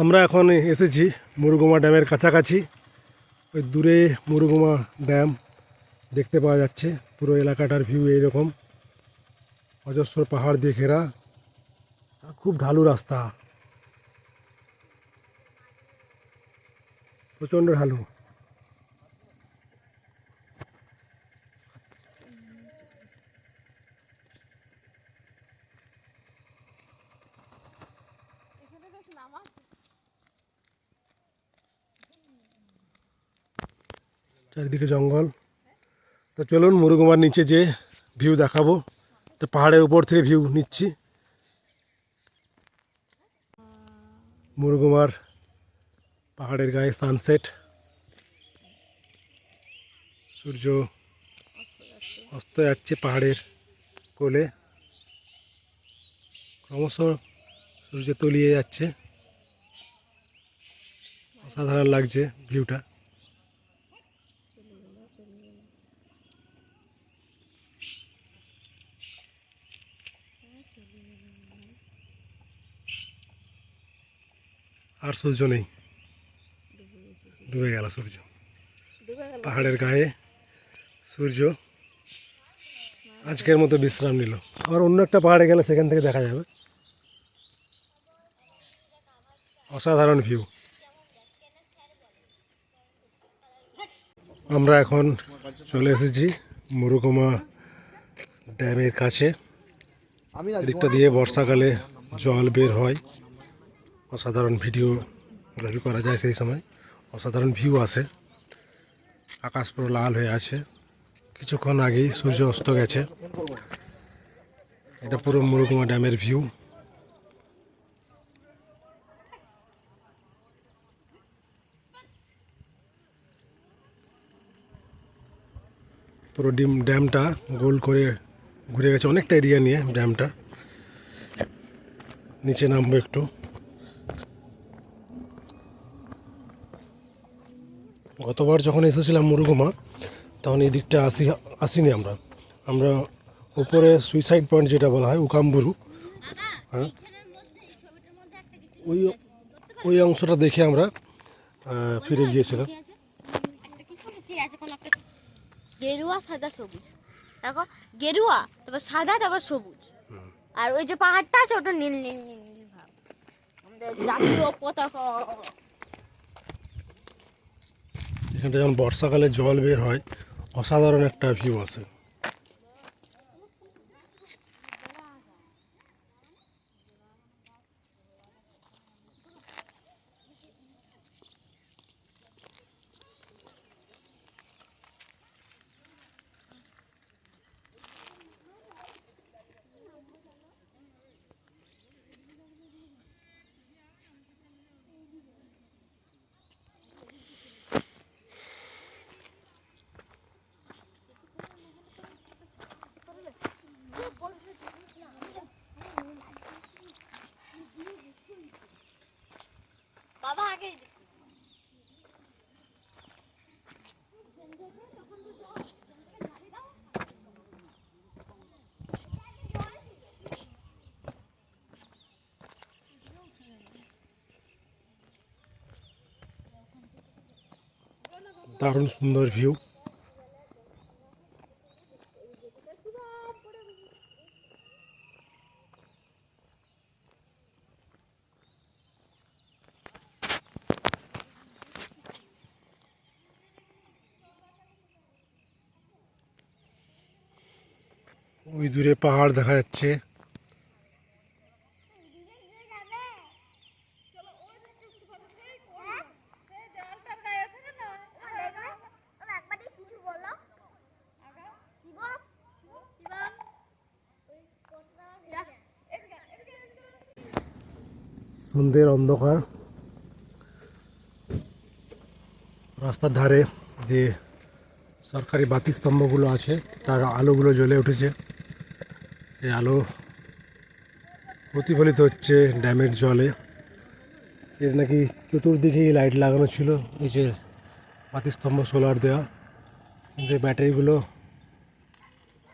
আমরা এখন এসেছি মুরুগুমা ড্যামের কাছাকাছি। ওই দূরে মুরুগুমা ড্যাম দেখতে পাওয়া যাচ্ছে। পুরো এলাকাটার ভিউ এইরকম। অজস্র পাহাড় দিয়ে ঘেরা। খুব ঢালু রাস্তা। প্রচণ্ড ঢালু। চারিদিকে জঙ্গল। তো চলুন মুরুগুমার নিচে যে ভিউ দেখাবো। একটা পাহাড়ের উপর থেকে ভিউ নিচ্ছি। মুরুগুমার পাহাড়ের গায়ে সানসেট সূর্য অস্ত যাচ্ছে পাহাড়ের কোলে। ক্রমশ সূর্য তলিয়ে যাচ্ছে। অসাধারণ লাগছে ভিউটা আর সূর্য নেই। ডুবে গেল সূর্য। পাহাড়ের গায়ে সূর্য আজকের মতো বিশ্রাম নিল। আবার অন্য একটা পাহাড়ে গেলে সেখান থেকে দেখা যাবে। অসাধারণ ভিউ আমরা এখন চলে এসেছি মুরুকুমা ড্যামের কাছে। এদিকটা দিয়ে বর্ষাকালে জল বের হয়। অসাধারণ ভিডিও ভিডিওগ্রাফি করা যায় সেই সময়। অসাধারণ ভিউ আসে আকাশ পুরো লাল হয়ে আছে। কিছুক্ষণ আগেই সূর্য অস্ত গেছে। এটা পুরো মুরুকুমা ড্যামের ভিউ পুরো ডিম, ড্যামটা গোল করে ঘুরে গেছে। অনেকটা এরিয়া নিয়ে ড্যামটা। নিচে নামবো একটু। গতবার যখন এসেছিলাম মুরুগুমা তখন এই দিকটা আসি আসিনি আমরা। আমরা উপরে সুইসাইড পয়েন্ট যেটা বলা হয় উকাম্বুরু। হ্যাঁ? ওই ওই অংশটা দেখে আমরা ফিরে গিয়েছিলাম। গেরুয়া সাদা সবুজ। দেখো গেরুয়া তারপর সাদা তারপর সবুজ। আর ওই যে পাহাড়টা আছে ওটা নীল নীল নীল নীল ভাব। আমাদের জাতীয় পতাকা। এখানটা যখন বর্ষাকালে জল বের হয় অসাধারণ একটা ভিউ আছে। বাবা আগে দারুণ সুন্দর ভিউ ওই দূরে পাহাড় দেখা যাচ্ছে। সন্ধ্যের অন্ধকার। রাস্তার ধারে যে সরকারি বাতি স্তম্ভগুলো আছে, তার আলোগুলো জ্বলে উঠেছে। সেই আলো প্রতিফলিত হচ্ছে ড্যামের জলে। এর নাকি চতুর্দিকেই লাইট লাগানো ছিল, এই যে বাতিস্তম্ভ সোলার দেওয়া কিন্তু এই ব্যাটারিগুলো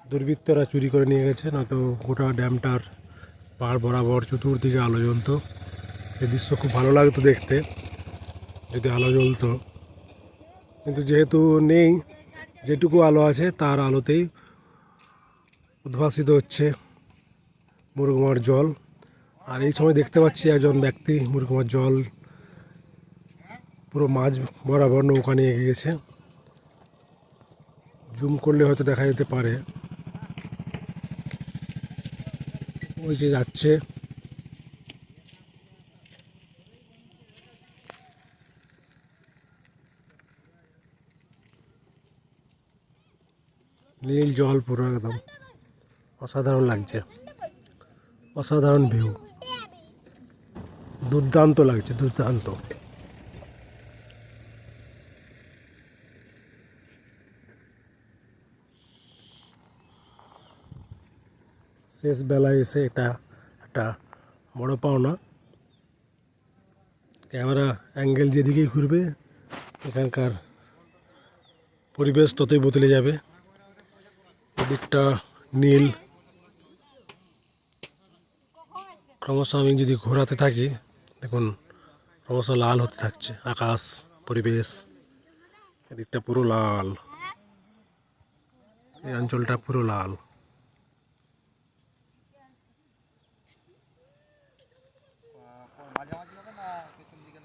দুর্বৃত্তরা চুরি করে নিয়ে গেছে, নয়তো গোটা ড্যামটার পাড় বরাবর চতুর্দিকে আলো জ্বলতো। সেই দৃশ্য খুব ভালো লাগতো দেখতে, যদি আলো জ্বলতো। কিন্তু যেহেতু নেই, যেটুকু আলো আছে তার আলোতেই উদ্ভাসিত হচ্ছে মুরগুমার জল। আর এই সময় দেখতে পাচ্ছি একজন ব্যক্তি মুরগুমার জল পুরো মাছ বরাবর নৌকা নিয়ে গিয়েছে জুম করলে হয়তো দেখা যেতে পারে। ওই যে যাচ্ছে। নীল জল পুরো একদম। অসাধারণ লাগছে। অসাধারণ ভিউ দুর্দান্ত লাগছে, দুর্দান্ত। শেষ বেলায় এসে এটা একটা বড় পাওনা। ক্যামেরা অ্যাঙ্গেল যেদিকেই ঘুরবে, এখানকার পরিবেশ ততই বদলে যাবে। এদিকটা নীল ক্রমশ আমি যদি ঘোরাতে থাকি, দেখুন, ক্রমশ লাল হতে থাকছে। আকাশ, পরিবেশ, এদিকটা পুরো লাল। এই অঞ্চলটা পুরো লাল।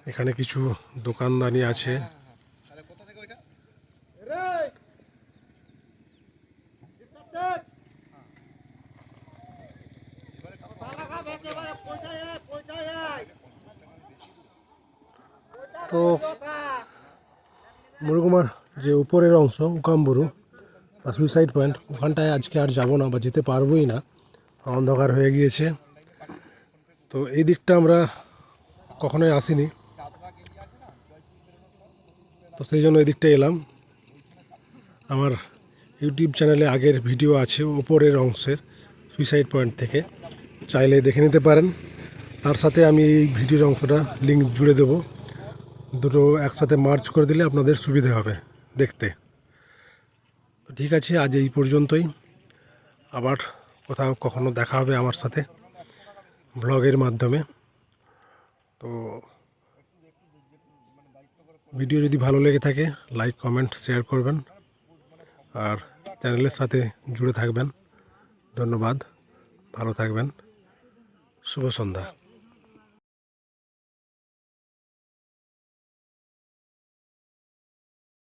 এখানে কিছু দোকানদানি আছে। তো মুরগুমার যে উপরের অংশ, উকাম্বুরু, বা সুইসাইড পয়েন্ট ওখানটায় আজকে আর যাব না বা যেতে পারবোই না। অন্ধকার হয়ে গিয়েছে। তো এই দিকটা আমরা কখনোই আসিনি। তো সেই জন্য এই দিকটা এলাম। আমার ইউটিউব চ্যানেলে আগের ভিডিও আছে ওপরের অংশের সুইসাইড পয়েন্ট থেকে। চাইলে দেখে নিতে পারেন। তার সাথে আমি এই ভিডিওর অংশটা লিঙ্ক জুড়ে দেবো। দুটো একসাথে মার্চ করে দিলে আপনাদের সুবিধে হবে দেখতে। ঠিক আছে, আজ এই পর্যন্তই। আবার কোথাও কখনো দেখা হবে আমার সাথে ব্লগের মাধ্যমে। তো ভিডিও যদি ভালো লেগে থাকে লাইক কমেন্ট শেয়ার করবেন। আর চ্যানেলের সাথে জুড়ে থাকবেন। ধন্যবাদ। ভালো থাকবেন। শুভ সন্ধ্যা